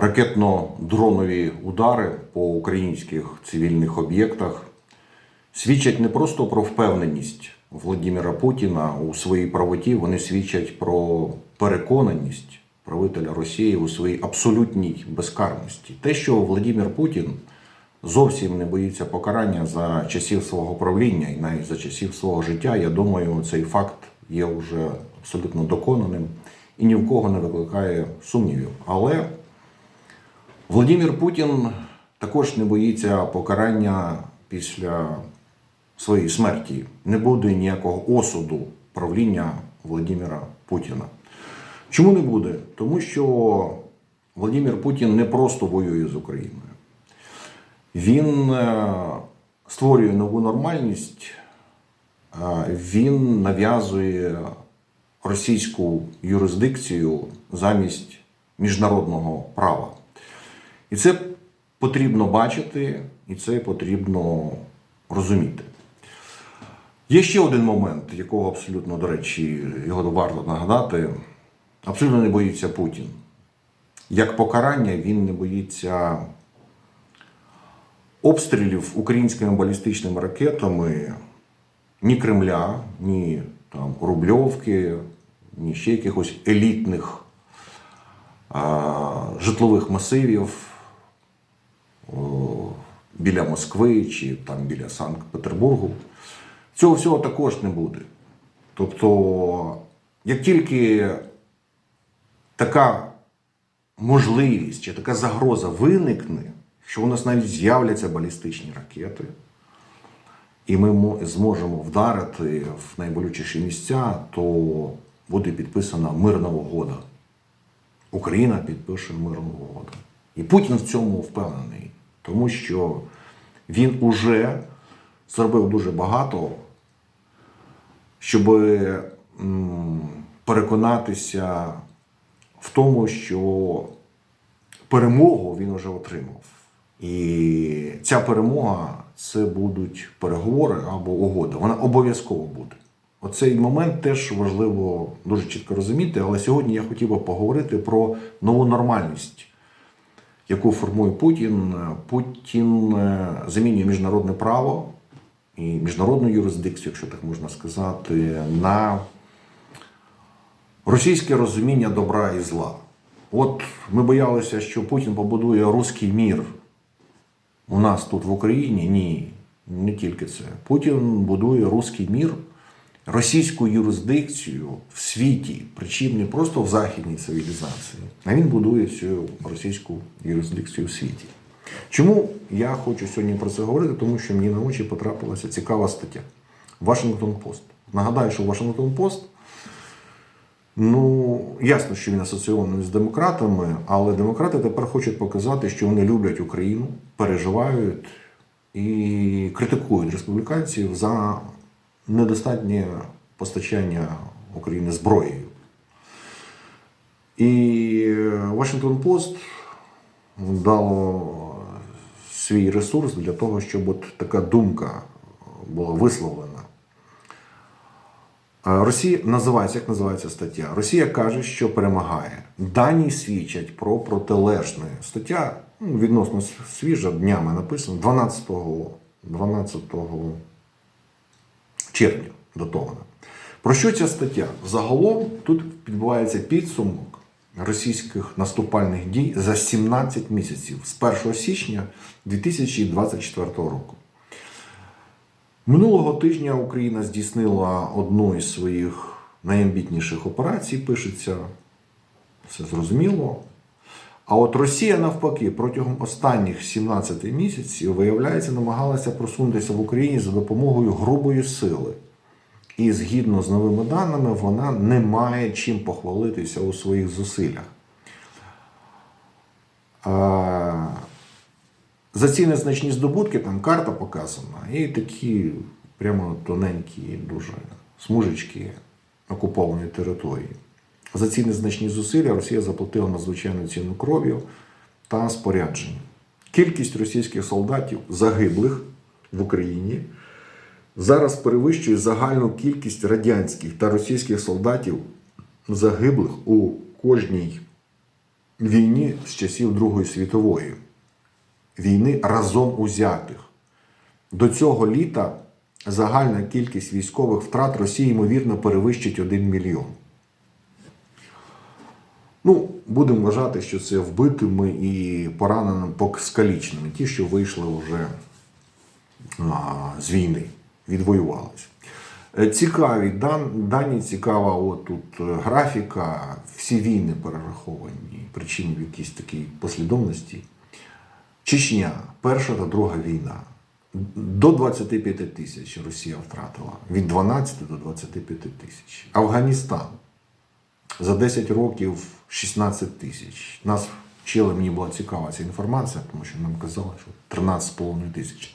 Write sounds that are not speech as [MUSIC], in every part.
ракетно-дронові удари по українських цивільних об'єктах свідчать не просто про впевненість Володимира Путіна у своїй правоті, вони свідчать про переконаність правителя Росії у своїй абсолютній безкарності. Те, що Володимир Путін зовсім не боїться покарання за часів свого правління і навіть за часів свого життя, я думаю, цей факт є вже абсолютно доконаним і ні в кого не викликає сумнівів. Але Володимир Путін також не боїться покарання після своєї смерті. Не буде ніякого осуду правління Володимира Путіна. Чому не буде? Тому що Володимир Путін не просто воює з Україною. Він е, створює нову нормальність, е, він нав'язує російську юрисдикцію замість міжнародного права. І це потрібно бачити, і це потрібно розуміти. Є ще один момент, якого абсолютно, до речі, його варто нагадати. Абсолютно не боїться Путін. Як покарання, він не боїться обстрілів українськими балістичними ракетами ні Кремля, ні там, Рубльовки, ні ще якихось елітних а, житлових масивів біля Москви чи там біля Санкт-Петербургу. Цього всього також не буде. Тобто, як тільки така можливість чи така загроза виникне, що у нас навіть з'являться балістичні ракети, і ми зможемо вдарити в найболючіші місця, то буде підписана мирна угода. Україна підпише мирну угоду. І Путін в цьому впевнений, тому що він уже зробив дуже багато, щоб переконатися в тому, що перемогу він вже отримав. І ця перемога це будуть переговори або угода. Вона обов'язково буде. Оцей момент теж важливо дуже чітко розуміти. Але сьогодні я хотів би поговорити про нову нормальність, яку формує Путін. Путін е, замінює міжнародне право і міжнародну юрисдикцію, якщо так можна сказати, на російське розуміння добра і зла. От ми боялися, що Путін побудує руський мір у нас тут в Україні. Ні, не тільки це. Путін будує руський мір, російську юрисдикцію в світі, причому не просто в західній цивілізації, а він будує цю російську юрисдикцію в світі. Чому я хочу сьогодні про це говорити? Тому що мені на очі потрапилася цікава стаття. Вашингтон Пост. Нагадаю, що Вашингтон Пост Ну, ясно, що він асоційований з демократами, але демократи тепер хочуть показати, що вони люблять Україну, переживають і критикують республіканців за недостатнє постачання України зброєю. І Вашингтон Пост дало свій ресурс для того, щоб от така думка була висловлена. Росія називається, як називається стаття? Росія каже, що перемагає. Дані свідчать про протилежне. Стаття ну, відносно свіжа, днями написана 12, 12 червня датована. Про що ця стаття? Загалом тут відбувається підсумок російських наступальних дій за 17 місяців з 1 січня 2024 року. Минулого тижня Україна здійснила одну із своїх найамбітніших операцій, пишеться, все зрозуміло. А от Росія, навпаки, протягом останніх 17 місяців, виявляється, намагалася просунутися в Україні за допомогою грубої сили. І згідно з новими даними, вона не має чим похвалитися у своїх зусиллях. За ці незначні здобутки там карта показана, і такі прямо тоненькі, дуже смужечки окупованої території. За ці незначні зусилля Росія заплатила надзвичайну ціну кров'ю та спорядженням. Кількість російських солдатів загиблих в Україні зараз перевищує загальну кількість радянських та російських солдатів загиблих у кожній війні з часів Другої світової, війни разом узятих. До цього літа загальна кількість військових втрат Росії, ймовірно, перевищить 1 мільйон. Ну, будемо вважати, що це вбитими і пораненими, поки скаліченими, ті, що вийшли вже з війни, відвоювалися. Е, Цікаві дан, дані, цікава от тут е, графіка, всі війни перераховані, причому в якійсь такій послідовності. Чечня, перша та друга війна. До 25 тисяч Росія втратила. Від 12 до 25 тисяч. Афганістан за 10 років 16 тисяч. Нас вчили, мені була цікава ця інформація, тому що нам казали, що 13,5 тисяч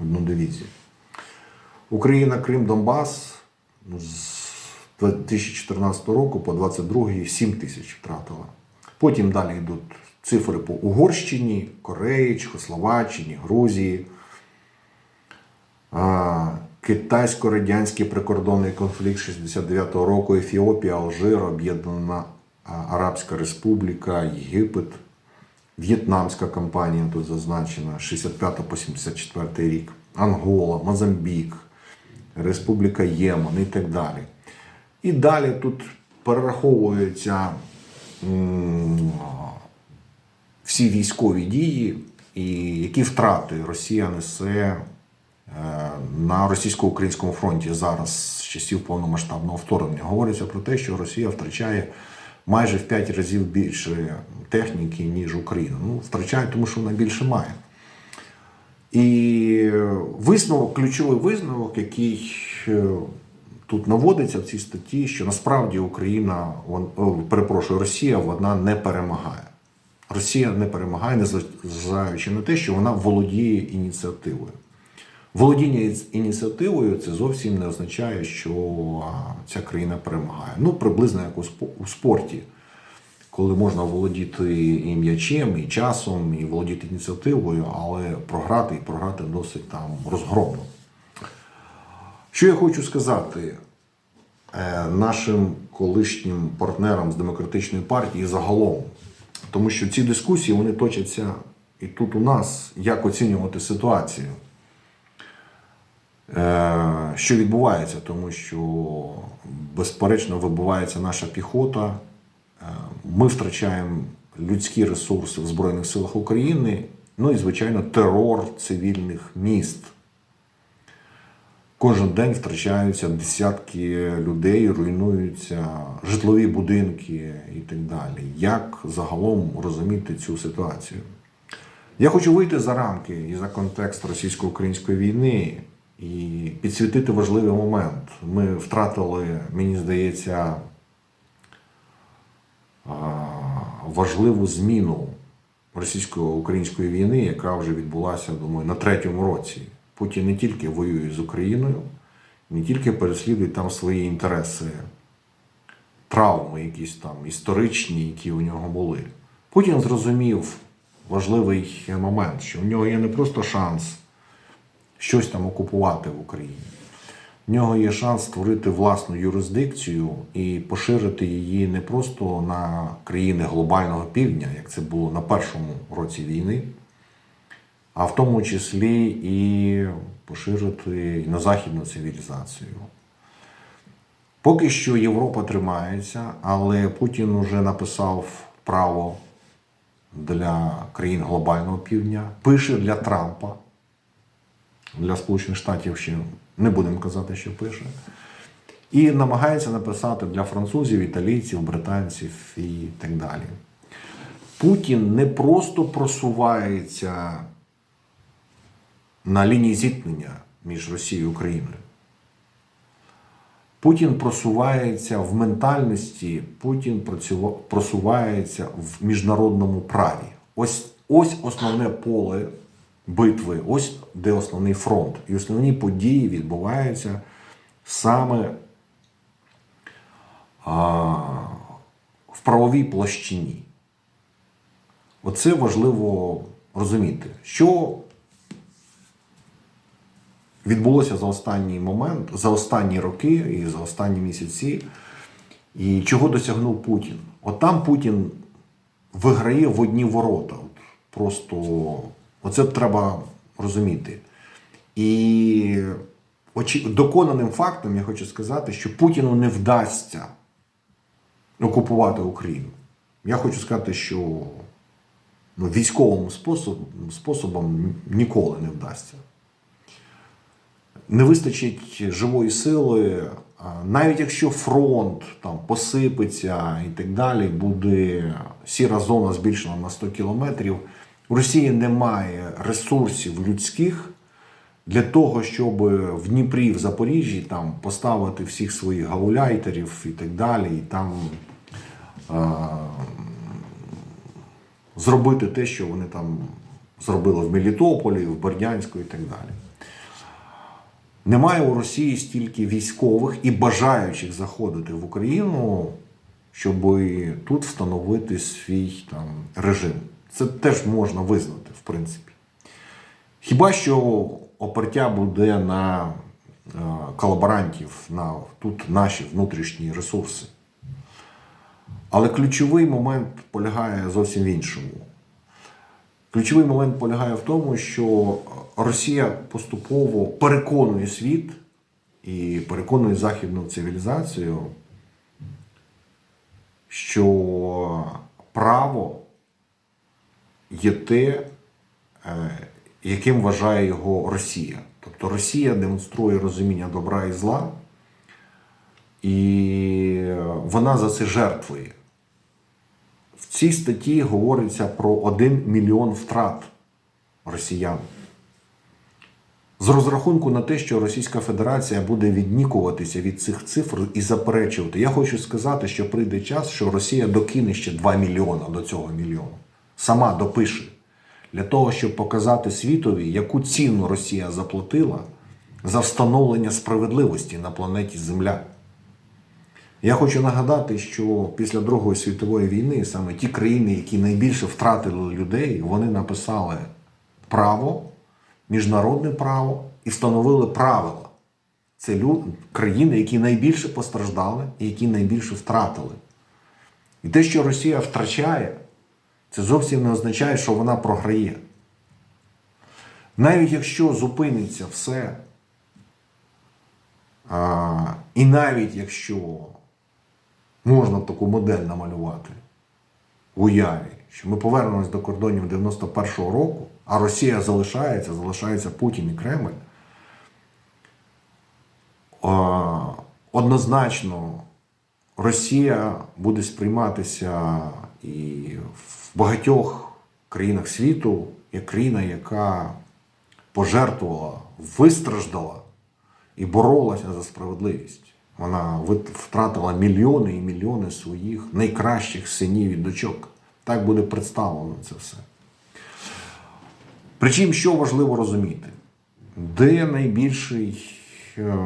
одну дивізію. Україна, Крим, Донбас ну, з 2014 року по 22 7 тисяч втратила. Потім далі йдуть цифри по Угорщині, Кореї, Чехословаччині, Грузії. Китайсько-радянський прикордонний конфлікт 69-го року, Ефіопія, Алжир, Об'єднана Арабська Республіка, Єгипет, В'єтнамська кампанія тут зазначена 65 по 74 рік, Ангола, Мозамбік, Республіка Ємен і так далі. І далі тут перераховуються всі військові дії і які втрати Росія несе на російсько-українському фронті зараз з часів повномасштабного вторгнення. Говориться про те, що Росія втрачає майже в 5 разів більше техніки, ніж Україна. Ну, втрачає, тому що вона більше має. І висновок, ключовий висновок, який е, тут наводиться в цій статті, що насправді Україна, перепрошую, Росія вона не перемагає. Росія не перемагає, незважаючи на те, що вона володіє ініціативою. Володіння ініціативою це зовсім не означає, що ця країна перемагає. Ну, приблизно як у спорті, коли можна володіти і м'ячем, і часом, і володіти ініціативою, але програти і програти досить там розгромно. Що я хочу сказати е, нашим колишнім партнерам з демократичної партії загалом, тому що ці дискусії вони точаться і тут у нас, як оцінювати ситуацію. Е, Що відбувається, тому що безперечно вибивається наша піхота. Е, Ми втрачаємо людські ресурси в Збройних силах України, ну і, звичайно, терор цивільних міст. Кожен день втрачаються десятки людей, руйнуються житлові будинки і так далі. Як загалом розуміти цю ситуацію? Я хочу вийти за рамки і за контекст російсько-української війни і підсвітити важливий момент. Ми втратили, мені здається, важливу зміну російсько-української війни, яка вже відбулася, думаю, на третьому році. Путін не тільки воює з Україною, не тільки переслідує там свої інтереси, травми, якісь там історичні, які у нього були. Путін зрозумів важливий момент, що в нього є не просто шанс щось там окупувати в Україні. В нього є шанс створити власну юрисдикцію і поширити її не просто на країни глобального півдня, як це було на першому році війни, а в тому числі і поширити на західну цивілізацію. Поки що Європа тримається, але Путін уже написав право для країн глобального півдня, пише для Трампа. Для Сполучених Штатів ще не будемо казати, що пише. І намагається написати для французів, італійців, британців і так далі. Путін не просто просувається на лінії зіткнення між Росією і Україною. Путін просувається в ментальності, Путін просувається в міжнародному праві. Ось, ось основне поле битви, ось де основний фронт. І основні події відбуваються саме а, в правовій площині. Оце важливо розуміти, що відбулося за останній момент, за останні роки і за останні місяці, і чого досягнув Путін. От там Путін виграє в одні ворота. От Просто оце треба розуміти. І очі- доконаним фактом я хочу сказати, що Путіну не вдасться окупувати Україну. Я хочу сказати, що ну, військовим способ, способом ніколи не вдасться. Не вистачить живої сили, навіть якщо фронт там посипеться і так далі, буде сіра зона збільшена на 100 кілометрів. У Росії немає ресурсів людських для того, щоб в Дніпрі, в Запоріжжі там поставити всіх своїх гауляйтерів і так далі, і там а, зробити те, що вони там зробили в Мелітополі, в Бердянську і так далі. Немає у Росії стільки військових і бажаючих заходити в Україну, щоб тут встановити свій там режим. Це теж можна визнати, в принципі. Хіба що опертя буде на е, колаборантів, на тут наші внутрішні ресурси. Але ключовий момент полягає зовсім в іншому. Ключовий момент полягає в тому, що Росія поступово переконує світ і переконує західну цивілізацію, що право є те, е, яким вважає його Росія. Тобто Росія демонструє розуміння добра і зла, і вона за це жертвує. В цій статті говориться про 1 мільйон втрат росіян. З розрахунку на те, що Російська Федерація буде віднікуватися від цих цифр і заперечувати, я хочу сказати, що прийде час, що Росія докине ще 2 мільйона до цього мільйону. Сама допише. Для того, щоб показати світові, яку ціну Росія заплатила за встановлення справедливості на планеті Земля. Я хочу нагадати, що після Другої світової війни саме ті країни, які найбільше втратили людей, вони написали право, міжнародне право і встановили правила. Це лю- країни, які найбільше постраждали і які найбільше втратили. І те, що Росія втрачає, це зовсім не означає, що вона програє. Навіть якщо зупиниться все, а, і навіть якщо можна таку модель намалювати в уяві, що ми повернемось до кордонів 91-го року, а Росія залишається, залишається Путін і Кремль, а, однозначно Росія буде сприйматися і в багатьох країнах світу як країна, яка пожертвувала, вистраждала і боролася за справедливість. Вона втратила мільйони і мільйони своїх найкращих синів і дочок. Так буде представлено це все. Причому, що важливо розуміти, де найбільший, е,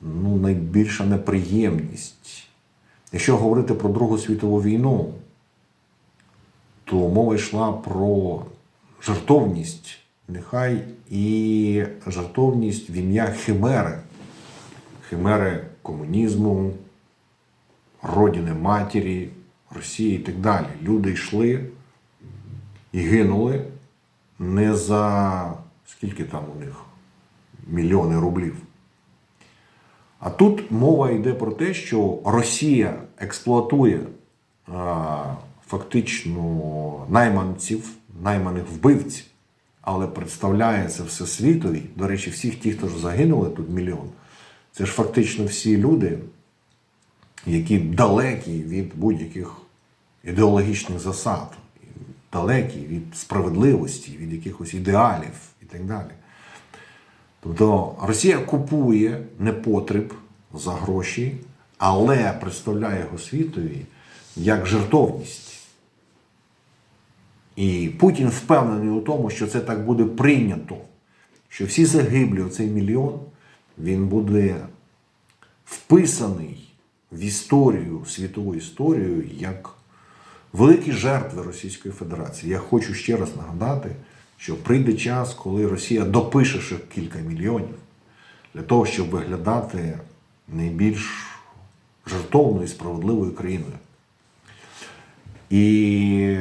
ну, найбільша неприємність. Якщо говорити про Другу світову війну, то мова йшла про жертовність, нехай і жертовність в ім'я Химери, Химери комунізму, родини матері, Росії і так далі. Люди йшли і гинули не за скільки там у них мільйони рублів. А тут мова йде про те, що Росія експлуатує фактично найманців, найманих вбивців, але представляє це все світові. До речі, всіх ті, хто ж загинули тут мільйон, це ж фактично всі люди, які далекі від будь-яких ідеологічних засад, далекі від справедливості, від якихось ідеалів і так далі. Тобто Росія купує непотріб за гроші, але представляє його світові як жертовність. І Путін впевнений у тому, що це так буде прийнято, що всі загиблі, оцей мільйон, він буде вписаний в історію, світову історію, як великі жертви Російської Федерації. Я хочу ще раз нагадати, що прийде час, коли Росія допише ще кілька мільйонів для того, щоб виглядати найбільш жертовною і справедливою країною. І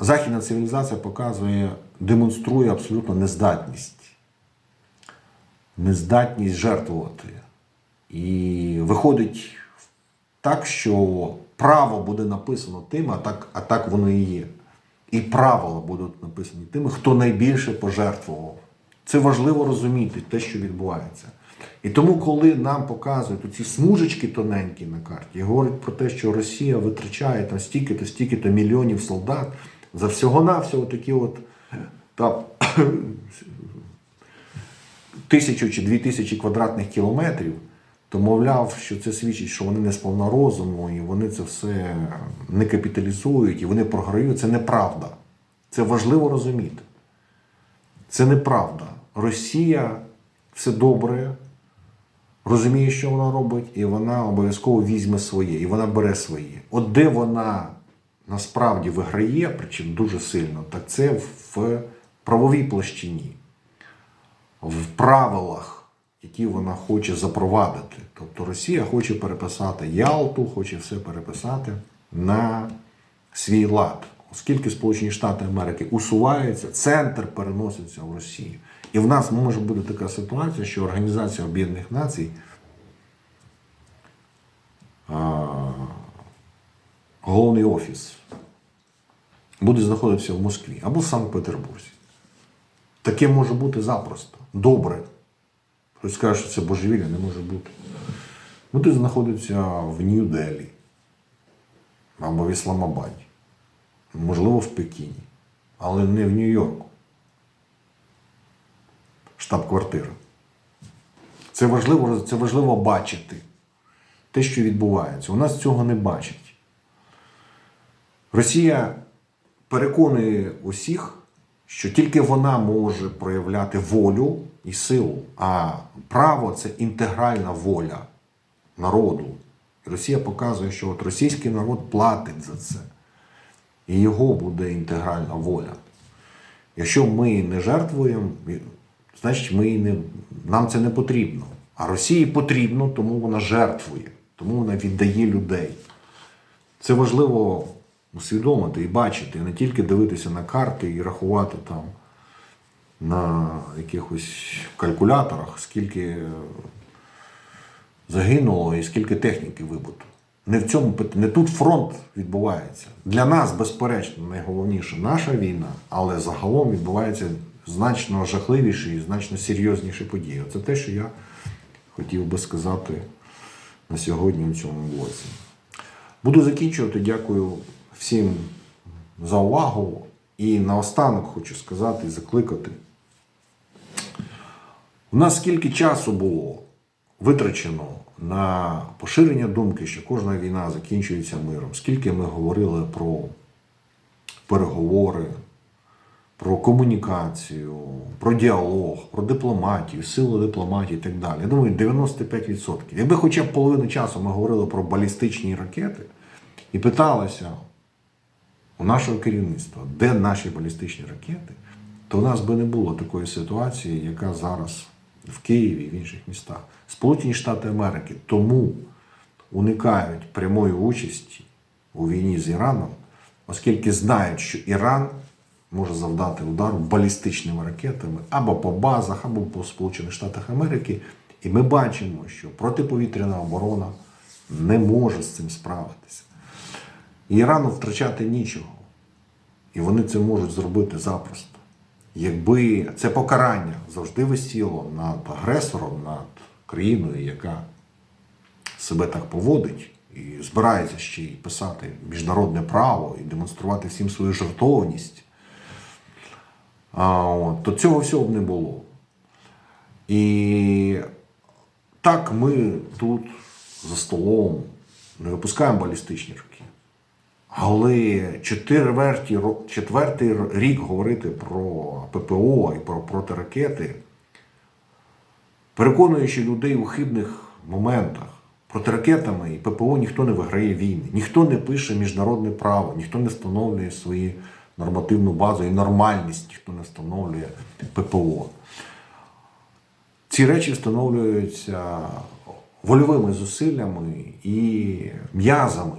західна цивілізація показує, демонструє абсолютно нездатність. Нездатність жертвувати. І виходить так, що право буде написано тим, а так, а так воно і є. І правила будуть написані тими, хто найбільше пожертвував. Це важливо розуміти, те, що відбувається. І тому, коли нам показують ці смужечки тоненькі на карті, і говорять про те, що Росія витрачає там стільки-то, стільки-то мільйонів солдат за всього-навсього такі от там, [COUGHS] тисячу чи дві тисячі квадратних кілометрів, то мовляв, що це свідчить, що вони не сповна розуму, і вони це все не капіталізують, і вони програють. Це неправда. Це важливо розуміти. Це неправда. Росія все добре, розуміє, що вона робить, і вона обов'язково візьме своє, і вона бере своє. От де вона насправді виграє, причому дуже сильно, так це в правовій площині, в правилах, які вона хоче запровадити. Тобто Росія хоче переписати Ялту, хоче все переписати на свій лад. Оскільки Сполучені Штати Америки усуваються, центр переноситься в Росію. І в нас може бути така ситуація, що Організація Об'єднаних Націй головний офіс буде знаходитися в Москві або в Санкт-Петербурзі. Таке може бути запросто. Добре. Хтось скаже, що це божевілля, не може бути. Буде знаходитися в Нью-Делі або в Ісламабаді, можливо, в Пекіні, але не в Нью-Йорку. Штаб-квартира. Це важливо, це важливо бачити те, що відбувається. У нас цього не бачать. Росія переконує усіх, що тільки вона може проявляти волю і силу, а право це інтегральна воля народу. І Росія показує, що от російський народ платить за це. І його буде інтегральна воля. Якщо ми не жертвуємо, значить ми не, нам це не потрібно. А Росії потрібно, тому вона жертвує, тому вона віддає людей. Це важливо усвідомити і бачити, не тільки дивитися на карти і рахувати там на якихось калькуляторах, скільки загинуло і скільки техніки вибуто. Не в цьому не тут фронт відбувається. Для нас, безперечно, найголовніше наша війна, але загалом відбувається значно жахливіші і значно серйозніші події. Це те, що я хотів би сказати на сьогодні у цьому блоці. Буду закінчувати. Дякую всім за увагу. І наостанок хочу сказати і закликати. У нас скільки часу було витрачено на поширення думки, що кожна війна закінчується миром, скільки ми говорили про переговори, про комунікацію, про діалог, про дипломатію, силу дипломатії і так далі. Я думаю, 95%. Якби хоча б половину часу ми говорили про балістичні ракети і питалися у нашого керівництва, де наші балістичні ракети, то у нас би не було такої ситуації, яка зараз в Києві і в інших містах. Сполучені Штати Америки тому уникають прямої участі у війні з Іраном, оскільки знають, що Іран може завдати удару балістичними ракетами або по базах, або по Сполучених Штатах Америки. І ми бачимо, що протиповітряна оборона не може з цим справитися. Ірану втрачати нічого. І вони це можуть зробити запросто. Якби це покарання завжди висіло над агресором, над країною, яка себе так поводить, і збирається ще й писати міжнародне право і демонструвати всім свою жертовність, то цього всього б не було. І так ми тут за столом не випускаємо балістичні ракети. Але четвертий, четвертий рік говорити про ППО і про протиракети, переконуючи людей у хибних моментах. Протиракетами і ППО ніхто не виграє війни, ніхто не пише міжнародне право, ніхто не встановлює свою нормативну базу і нормальність, ніхто не встановлює ППО. Ці речі встановлюються вольовими зусиллями і м'язами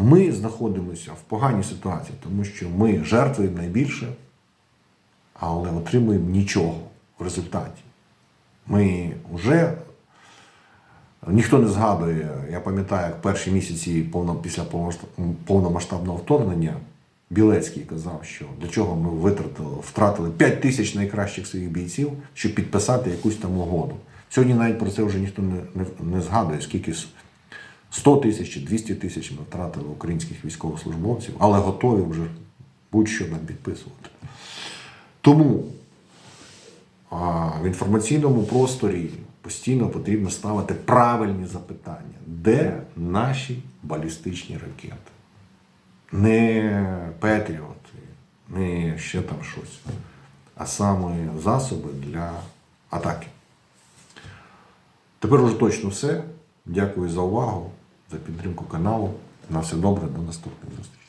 Ми знаходимося в поганій ситуації, тому що ми жертвуємо найбільше, але отримуємо нічого в результаті. Ми вже ніхто не згадує, я пам'ятаю, як перші місяці після повномасштабного вторгнення Білецький казав, що для чого ми витратили, втратили 5 тисяч найкращих своїх бійців, щоб підписати якусь там угоду. Сьогодні навіть про це вже ніхто не, не, не згадує, скільки 100 тисяч чи 200 тисяч ми втратили українських військовослужбовців, але готові вже будь-що нам підписувати. Тому а, в інформаційному просторі постійно потрібно ставити правильні запитання, де наші балістичні ракети? Не Петріоти, не ще там щось, а саме засоби для атаки. Тепер уже точно все. Дякую за увагу, за підтримку каналу. На все добре, до наступних зустрічей.